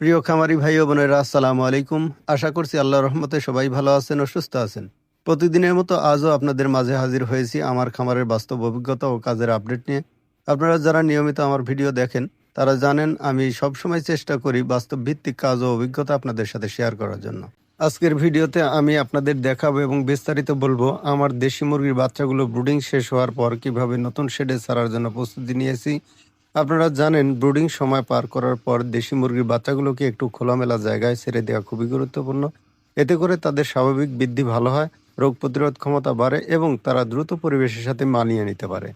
প্রিয় খামারি ভাই ও বোনেরা, আসসালামু আলাইকুম। আশা করছি আল্লাহ রহমতে সবাই ভালো আছেন ও সুস্থ আছেন। প্রতিদিনের মতো আজও আপনাদের মাঝে হাজির হয়েছি আমার খামারের বাস্তব অভিজ্ঞতা ও কাজের আপডেট নিয়ে। আপনারা যারা নিয়মিত আমার ভিডিও দেখেন, তারা জানেন আমি সবসময় চেষ্টা করি বাস্তব ভিত্তিক কাজ ও অভিজ্ঞতা আপনাদের সাথে শেয়ার করার জন্য। আজকের ভিডিওতে আমি আপনাদের দেখাবো এবং বিস্তারিত বলব আমার দেশি মুরগির বাচ্চাগুলো ব্রুডিং শেষ হওয়ার পর কীভাবে নতুন শেডে ছাড়ার জন্য প্রস্তুতি নিয়েছি আপনারা জানেন, ব্রুডিং সময় পার করার পর দেশি মুরগির বাচ্চাগুলোকে একটু খোলামেলা জায়গায় ছেড়ে দেওয়া খুবই গুরুত্বপূর্ণ। এতে করে তাদের স্বাভাবিক বৃদ্ধি ভালো হয়, রোগ প্রতিরোধ ক্ষমতা বাড়ে এবং তারা দ্রুত পরিবেশের সাথে মানিয়ে নিতে পারে।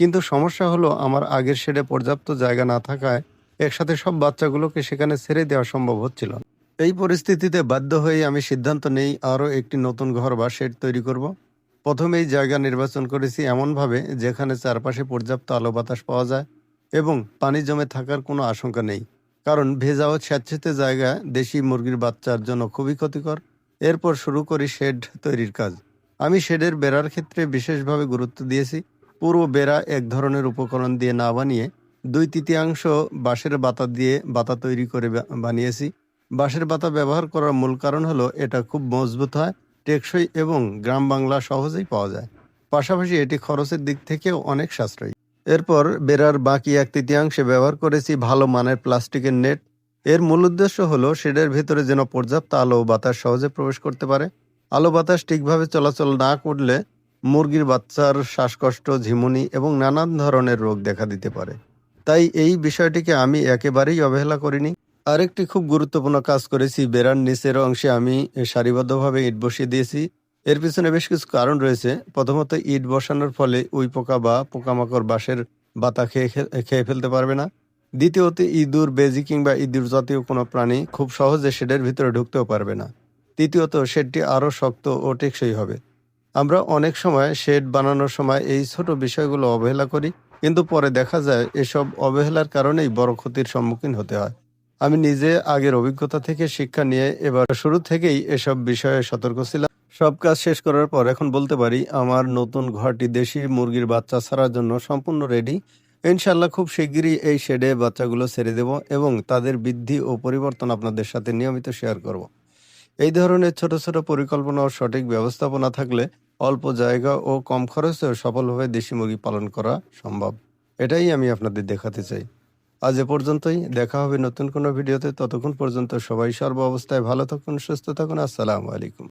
কিন্তু সমস্যা হলো, আমার আগের শেডে পর্যাপ্ত জায়গা না থাকায় একসাথে সব বাচ্চাগুলোকে সেখানে ছেড়ে দেওয়া সম্ভব হচ্ছিল এই পরিস্থিতিতে বাধ্য হয়ে আমি সিদ্ধান্ত নেই, আরও একটি নতুন ঘর বা শেড তৈরি করব। প্রথমেই জায়গা নির্বাচন করেছি এমনভাবে, যেখানে চারপাশে পর্যাপ্ত আলো বাতাস পাওয়া যায়। এবং পানি জমে থাকার কোনো আশঙ্কা নেই। কারণ ভেজা ও স্যাঁতসেঁতে জায়গা দেশি মুরগির বাচ্চার জন্য খুবই ক্ষতিকর। এরপর শুরু করি শেড তৈরির কাজ। আমি শেডের বেড়ার ক্ষেত্রে বিশেষভাবে গুরুত্ব দিয়েছি। পুরো বেড়া এক ধরনের উপকরণ দিয়ে না বানিয়ে দুই তৃতীয়াংশ বাঁশের বাতা দিয়ে বাতা তৈরি করে বানিয়েছি। বাঁশের বাতা ব্যবহার করার মূল কারণ হলো এটা খুব মজবুত হয়, টেকসই এবং গ্রাম বাংলা সহজেই পাওয়া যায়। পাশাপাশি এটি খরচের দিক থেকেও অনেক সাশ্রয়ী। এরপর বেড়ার বাকি এক তৃতীয়াংশে ব্যবহার করেছি ভালো মানের প্লাস্টিকের নেট। এর মূল উদ্দেশ্য হলো শেডের ভেতরে যেন পর্যাপ্ত আলো বাতাস সহজে প্রবেশ করতে পারে। আলো বাতাস ঠিকভাবে চলাচল না করলে মুরগির বাচ্চার শ্বাসকষ্ট, ঝিমুনি এবং নানান ধরনের রোগ দেখা দিতে পারে। তাই এই বিষয়টিকে আমি একেবারেই অবহেলা করিনি। আরেকটি খুব গুরুত্বপূর্ণ কাজ করেছি বেড়ার নিচের অংশে আমি সারিবদ্ধভাবে ইট বসিয়ে দিয়েছি। এর পিছনে বেশ কিছু কারণ রয়েছে। প্রথমত, ইট বসানোর ফলে উই পোকা বা পোকামাকড় বাঁশের বাতা খেয়ে খেয়ে ফেলতে পারবে না। দ্বিতীয়ত, ইঁদুর, বেজি কিংবা ইঁদুর জাতীয় কোনো প্রাণী খুব সহজে শেডের ভিতরে ঢুকতেও পারবে না। তৃতীয়ত, শেডটি আরও শক্ত ও টেকসই হবে। আমরা অনেক সময় শেড বানানোর সময় এই ছোট বিষয়গুলো অবহেলা করি, কিন্তু পরে দেখা যায় এসব অবহেলার কারণেই বড় ক্ষতির সম্মুখীন হতে হয়। আমি নিজে আগের অভিজ্ঞতা থেকে শিক্ষা নিয়ে এবার শুরু থেকেই এসব বিষয়ে সতর্ক ছিলাম। সব কাজ শেষ করার পর এখন বলতে পারি আমার নতুন ঘরটি দেশি মুরগির বাচ্চা ছাড়ার জন্য সম্পূর্ণ রেডি ইনশাল্লাহ খুব শিগগিরই এই শেডে বাচ্চাগুলো ছেড়ে দেব এবং তাদের বৃদ্ধি ও পরিবর্তন আপনাদের সাথে নিয়মিত শেয়ার করব। এই ধরনের ছোট ছোট পরিকল্পনা ও সঠিক ব্যবস্থাপনা থাকলে অল্প জায়গা ও কম খরচেও সফলভাবে দেশি মুরগি পালন করা সম্ভব। এটাই আমি আপনাদের দেখাতে চাই। আজ এ পর্যন্তই, দেখা হবে নতুন কোনো ভিডিওতে। ততক্ষণ পর্যন্ত সবাই সর্ব অবস্থায় ভালো থাকুন, সুস্থ থাকুন। আসসালামু আলাইকুম।